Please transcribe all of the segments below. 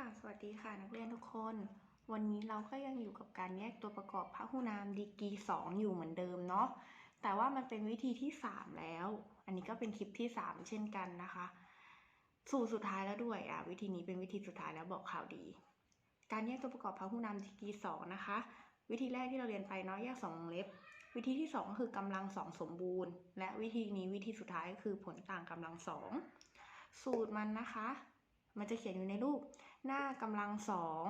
ค่ะ สวัสดีค่ะนักเรียนทุกคน วันนี้เราก็ยังอยู่กับการแยกตัวประกอบพหุนามดีกรีสองอยู่เหมือนเดิมเนาะ แต่ว่ามันเป็นวิธีที่สามแล้ว อันนี้ก็เป็นคลิปที่สามเช่นกันนะคะ สูตรสุดท้ายแล้วด้วยอะวิธีนี้เป็นวิธีสุดท้ายแล้วบอกข่าวดี การแยกตัวประกอบพหุนามดีกรีสองนะคะ วิธีแรกที่เราเรียนไปเนาะแยกสองวงเล็บ วิธีที่สองก็คือกำลังสองสมบูรณ์ และวิธีนี้วิธีสุดท้ายก็คือผลต่างกำลังสองสูตรมันนะคะมันจะเขียนอยู่ในรูป หน้ากำลังสอง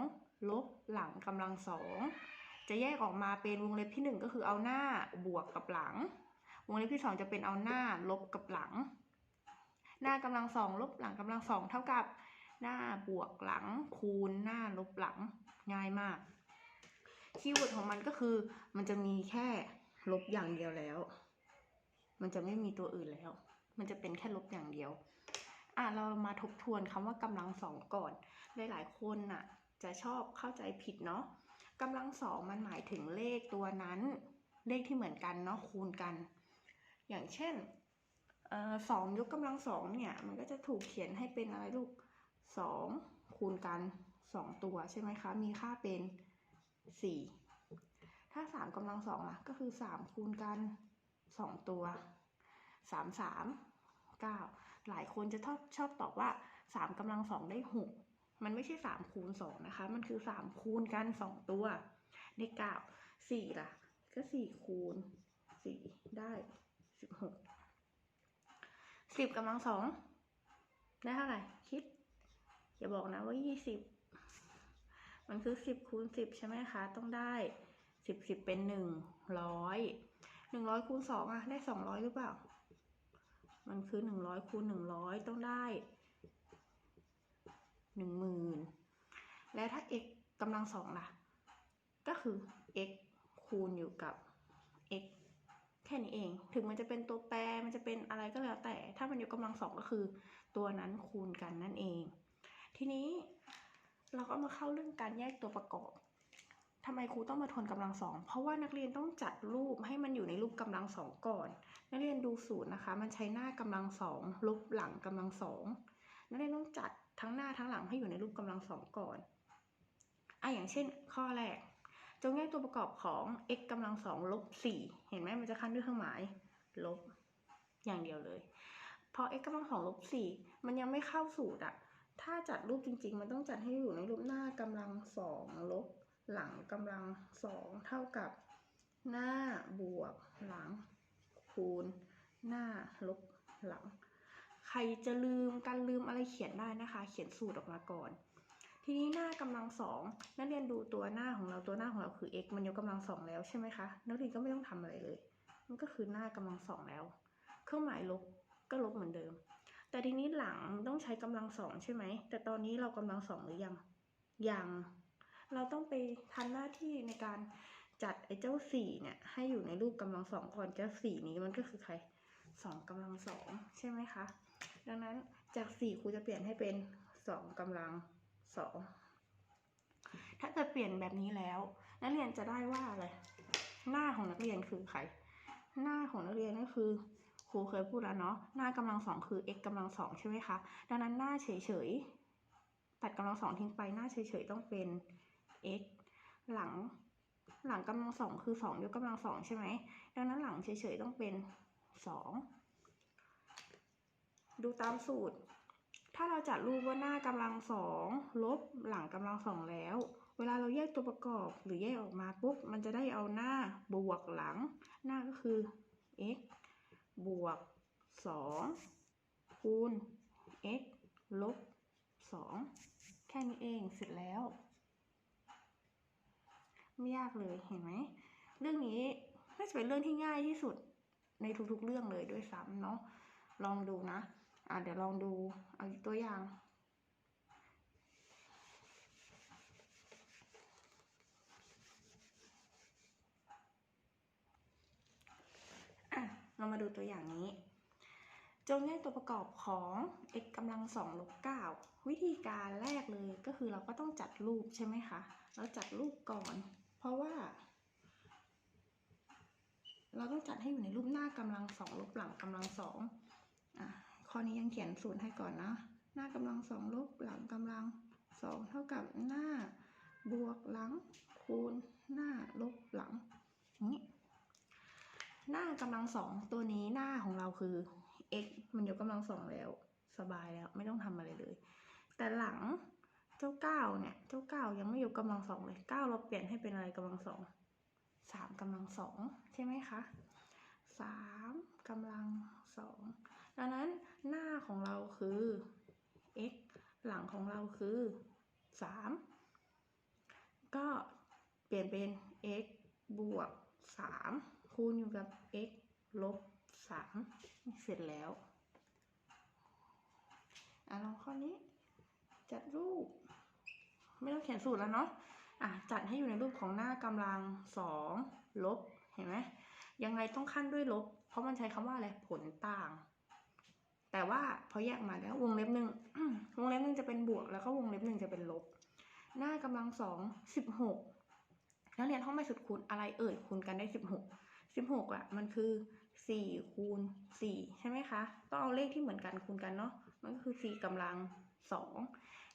ลบหลังกำลังสองจะแยกออกมาเป็นวงเล็บที่หนึ่งก็คือเอาหน้าบวกกับหลัง วงเล็บที่สองจะเป็นเอาหน้าลบกับหลัง หน้ากำลังสองลบหลังกำลังสองเท่ากับหน้าบวกหลังคูณหน้าลบหลังง่ายมากคีย์เวิร์ดของมันก็คือ มันจะมีแค่ลบอย่างเดียวแล้ว มันจะไม่มีตัวอื่นแล้ว มันจะเป็นแค่ลบอย่างเดียว อะเรามาทบทวนคำว่ากำลังสองก่อน หลาย ๆ คนน่ะจะชอบเข้าใจผิดเนาะกำลังสองมันหมายถึงเลขตัวนั้น เลขที่เหมือนกันเนาะคูณกัน อย่างเช่นสองยกกำลังสองเนี่ย มันก็จะถูกเขียนให้เป็นอะไรลูกสองคูณกันสองตัวใช่ไหมคะ มีค่าเป็นสี่ถ้าสามกำลังสองอะก็คือสามคูณกันสองตัวสามสามเก้า หลายคนจะชอบชอบตอบว่าสามกำลังสองได้หกมันไม่ใช่สามคูณสองนะคะ มันคือสามคูณกันสองตัวได้เก้าสี่ล่ะ ก็สี่คูณสี่ได้สิบหกสิบกำลังสองได้เท่าไหร่ คิด อย่าบอกนะว่ายี่สิบมันคือสิบคูณสิบใช่ไหมคะ ต้องได้สิบสิบเป็นหนึ่งร้อยหนึ่งร้อยคูณสองอะได้สองร้อยหรือเปล่า มันคือหนึ่งร้อยคูณหนึ่งร้อยต้องได้หนึ่งหมื่นและถ้า x กำลังสองล่ะ ก็คือ x คูณอยู่กับ x แค่นี้เอง ถึงมันจะเป็นตัวแปร มันจะเป็นอะไรก็แล้วแต่ ถ้ามันยกกำลังสองก็คือ ตัวนั้นคูณกันนั่นเอง ทีนี้เราก็มาเข้าเรื่องการแยกตัวประกอบทำไมครูต้องมาทวนกำลังสอง เพราะว่านักเรียนต้องจัดรูปให้มันอยู่ในรูปกำลังสองก่อน นักเรียนดูสูตรนะคะ มันใช้หน้ากำลังสองลบหลังกำลังสองนักเรียนต้องจัดทั้งหน้าทั้งหลังให้อยู่ในรูปกำลังสองก่อนอะอย่างเช่น ข้อแรก จงแยกตัวประกอบของ x กำลังสองลบสี่เห็นไหมมันจะคั้นด้วยเครื่องหมายลบอย่างเดียวเลย พอ x กำลังสองลบสี่มันยังไม่เข้าสูตรอะถ้าจัดรูปจริง ๆ มันต้องจัดให้อยู่ในรูปหน้ากำลังสองลบหลังกำลังสองเท่ากับหน้าบวกหลัง คูณ หน้าลบหลัง ใครจะลืมการลืมอะไรเขียนได้นะคะ เขียนสูตรออกมาก่อน ทีนี้หน้ากำลังสองนักเรียนดูตัวหน้าของเราตัวหน้าของเราคือ x มันยกกำลังสองแล้วใช่ไหมคะนักเรียนก็ไม่ต้องทำอะไรเลย มันก็คือหน้ากำลังสองแล้ว เครื่องหมายลบก็ลบเหมือนเดิม แต่ทีนี้หลังต้องใช้กำลังสองใช่ไหมแต่ตอนนี้เรากำลังสองหรือยังยังเราต้องไปทำหน้าที่ในการ จัดไอ้เจ้าสี่เนี่ย ให้อยู่ในรูปกำลังสองก่อนเจ้าสี่นี้มันก็คือใครสองกำลังสองใช่ไหมคะ ดังนั้นจากสี่ครูจะเปลี่ยนให้เป็นสองกำลังสองถ้าเกิดเปลี่ยนแบบนี้แล้ว นักเรียนจะได้ว่าอะไรหน้าของนักเรียนคือใคร หน้าของนักเรียนก็คือครูเคยพูดแล้วเนาะหน้ากำลังสองคือ x กำลังสองใช่ไหมคะดังนั้นหน้าเฉยๆตัดกำลังสองทิ้งไปหน้าเฉยๆต้องเป็น x หลัง หลังกำลังสองคือสองยกกำลังสองใช่ไหมดังนั้นหลังเฉยๆต้องเป็นสองดูตามสูตร ถ้าเราจัดรูปว่าหน้ากำลังสองลบหลังกำลังสองแล้ว เวลาเราแยกตัวประกอบหรือแยกออกมาปุ๊บมันจะได้เอาหน้าบวกหลัง หน้าก็คือ x บวกสองคูณ x ลบสองแค่นี้เองเสร็จแล้ว ไม่ยากเลยเห็นไหมเรื่องนี้น่าจะเป็นเรื่องที่ง่ายที่สุดในทุกๆเรื่องเลยด้วยซ้ำเนาะลองดูนะอะเดี๋ยวลองดูเอาตัวอย่างอะเรามาดูตัวอย่างนี้จงแยกตัวประกอบของ x กำลังสองลบเก้าวิธีการแรกเลยก็คือเราก็ต้องจัดรูปใช่ไหมคะ เราจัดรูปก่อน เพราะว่า เราต้องจัดให้อยู่ในรูปหน้ากำลังสองลบหลังกำลังสองอะข้อนี้ยังเขียนศูนย์ให้ก่อนนะ หน้ากำลังสองลบหลังกำลังสองเท่ากับหน้าบวกหลังคูณหน้าลบหลังนี้หน้ากำลังสองตัวนี้หน้าของเราคือ x มันยกกำลังสองแล้ว สบายแล้วไม่ต้องทำอะไรเลย แต่หลัง เจ้าเก้าเนี่ย เจ้าเก้ายังไม่ยกกำลังสองเลยเก้าเราเปลี่ยนให้เป็นอะไรกำลังสองสามกำลังสองใช่ไหมคะสามกำลังสองดังนั้นหน้าของเราคือ x หลังของเราคือสามก็เปลี่ยนเป็น x บวกสามคูณอยู่กับ x ลบสามเสร็จแล้วอะลองข้อนี้จัดรูป ไม่ต้องเขียนสูตรแล้วเนาะอะจัดให้อยู่ในรูปของหน้ากำลังสองลบเห็นไหมยังไงต้องขั้นด้วยลบ เพราะมันใช้คำว่าอะไรผลต่าง แต่ว่าพอแยกมาแล้ววงเล็บหนึ่งวงเล็บหนึ่งจะเป็นบวก แล้วก็วงเล็บหนึ่งจะเป็นลบ หน้ากำลังสองสิบหกนักเรียนห้องไม่สุดคูณอะไรเอ่ยคูณกันได้สิบหกสิบหกอะมันคือสี่คูณสี่ใช่ไหมคะ ต้องเอาเลขที่เหมือนกันคูณกันเนาะมันก็คือสี่กำลังสอง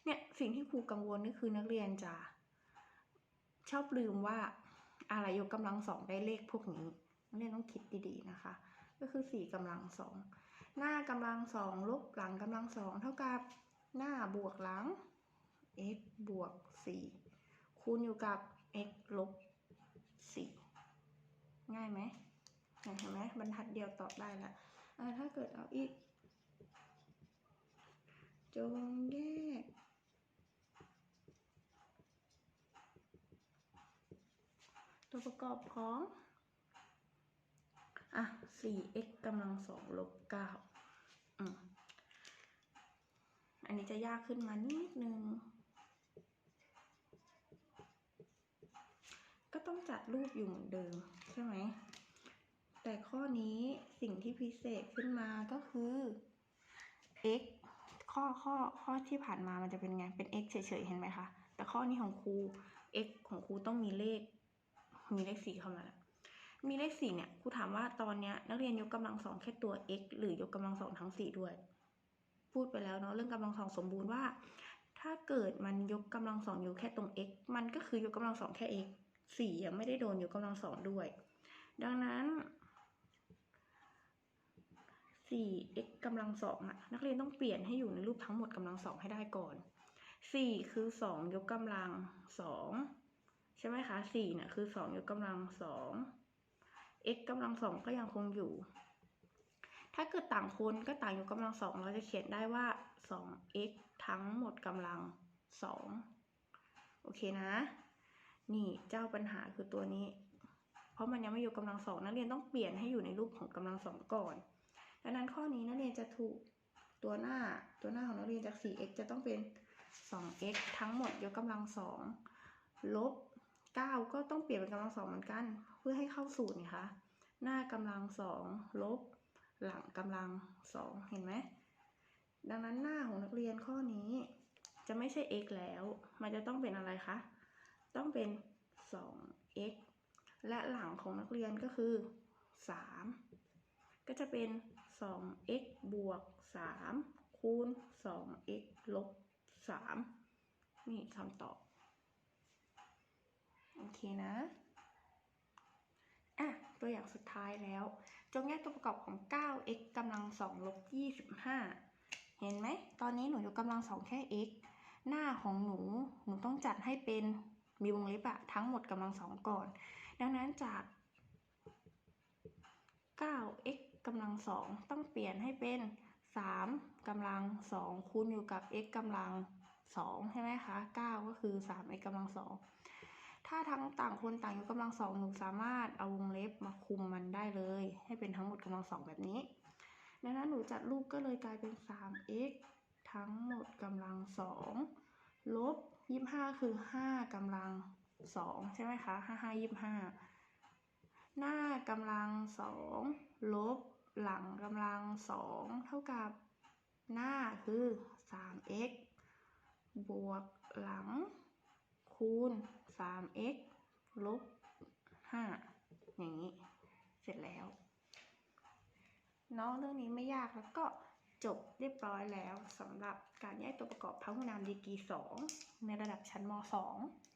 เนี่ยสิ่งที่ครูกังวลก็คือนักเรียนจะชอบลืมว่าอะไรยกกำลังสองได้เลขพวกนี้นักเรียนต้องคิดดีๆนะคะ ก็คือสี่กำลังสองหน้ากำลังสองลบหลังกำลังสองเท่ากับหน้าบวกหลัง x บวกสี่คูณอยู่กับ x ลบสี่ง่ายไหมเห็นไหมบรรทัดเดียวตอบได้ละถ้าเกิดเอาอีก จงแยก ตัวประกอบของอะ 4x กำลังสองลบ9อืมอันนี้จะยากขึ้นมานิดนึง ก็ต้องจัดรูปอยู่เหมือนเดิมใช่ไหม แต่ข้อนี้สิ่งที่พิเศษขึ้นมาก็คือ x ข้อข้อข้อที่ผ่านมามันจะเป็นไง เป็น x เฉยๆ เห็นไหมคะ แต่ข้อนี้ของครู x ของครูต้องมีเลข มีเลขสี่เข้ามาแล้วมีเลขสี่เนี่ยครูถามว่าตอนเนี้ยนักเรียนยกกำลังสองแค่ตัว x หรือยกกำลังสองทั้งสี่ด้วย พูดไปแล้วเนาะเรื่องกำลังสองสมบูรณ์ว่า ถ้าเกิดมันยกกำลังสองอยู่แค่ตรง x มันก็คือยกกำลังสองแค่ x สี่ยังไม่ได้โดนยกกำลังสองด้วย ดังนั้น 4x กำลังสองอะนักเรียนต้องเปลี่ยนให้อยู่ในรูปทั้งหมดกำลังสองให้ได้ก่อน 4 คือ 2 ยกกำลังสอง ช่ไหมคะ4เนี่ยคือ2ยกกำลังสอง x กำลังสองก็ยังคงอยู่ ถ้าเกิดต่างคนก็ต่างยกกำลังสองเราจะเขียนได้ว่า 2x ทั้งหมดกำลังสองโอเคนะ นี่เจ้าปัญหาคือตัวนี้ เพราะมันยังไม่ยกกำลังสองนักเรียนต้องเปลี่ยนให้อยู่ในรูปของกำลังสองก่อน ดังนั้นข้อนี้นักเรียนจะถูกตัวหน้าตัวหน้าของนักเรียนจาก 4x จะต้องเป็น 2x ทั้งหมดยกกำลังสองลบ 9 ก็ต้องเปลี่ยนเป็นกำลังสองเหมือนกัน เพื่อให้เข้าสูตรนะคะ หน้ากำลังสองลบ หลังกำลังสองเห็นไหม ดังนั้นหน้าของนักเรียนข้อนี้ จะไม่ใช่ x แล้ว มันจะต้องเป็นอะไรคะ ต้องเป็น 2x และหลังของนักเรียนก็คือ 3 ก็จะเป็น 2x บวก 3 คูณ 2x ลบ 3 นี่คำตอบ เคนะอะตัวอย่างสุดท้ายแล้ว จงแยกตัวประกอบของ 9x กำลัง2ลบ25 เห็นไหม ตอนนี้หนูยกกำลังสองแค่ x หน้าของหนู หนูต้องจัดให้เป็นมีวงเล็บอะทั้งหมดกำลังสองก่อน ดังนั้นจาก 9x กำลังสองต้องเปลี่ยนให้เป็น 3กำลังสองคูณอยู่กับ x กำลังสองใช่ไหมคะ 9 ก็คือ 3x กำลังสอง ถ้าทั้งต่างคนต่างยกกำลังสองหนูสามารถเอาวงเล็บมาคุมมันได้เลย ให้เป็นทั้งหมดกำลังสองแบบนี้ ดังนั้นหนูจัดรูปก็เลยกลายเป็น 3x ทั้งหมดกำลังสองลบ 25 คือ 5กำลังสองใช่ไหมคะ 55 25 หน้ากำลังสองลบหลังกำลังสองเท่ากับหน้าคือ 3x บวกหลัง คูณ 3x ลบ 5 อย่างนี้ เสร็จแล้วเนาะเรื่องนี้ไม่ยากแล้วก็จบเรียบร้อยแล้วสำหรับการแยกตัวประกอบพหุนามดีกรี2ในระดับชั้นม 2